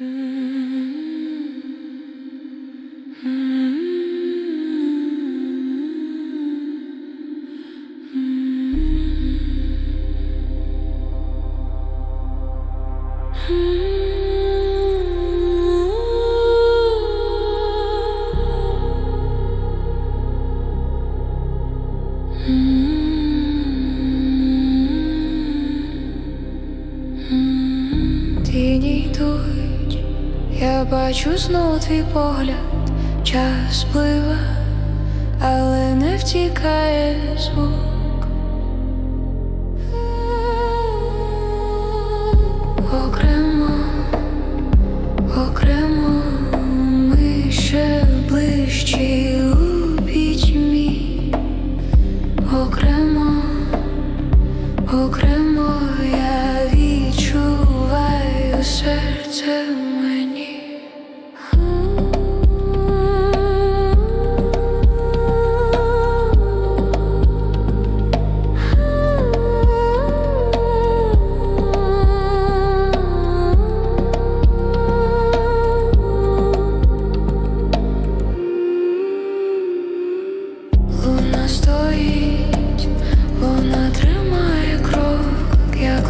Mm. Я бачу знов твій погляд, час пливе, але не втікає звук. Окремо, окремо, ми ще ближчі у пітьмі, окремо. Окремо я відчуваю серце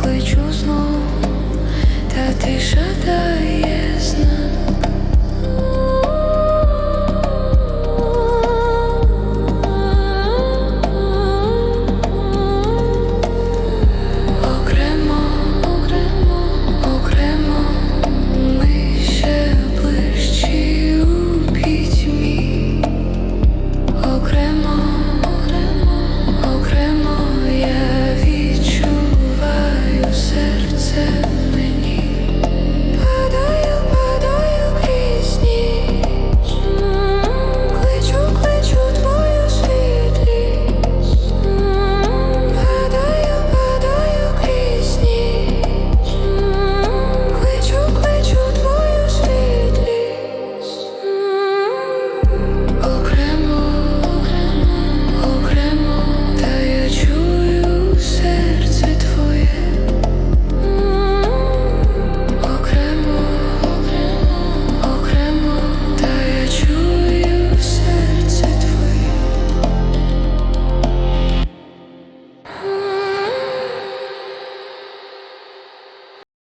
кличу знов, та тиша дає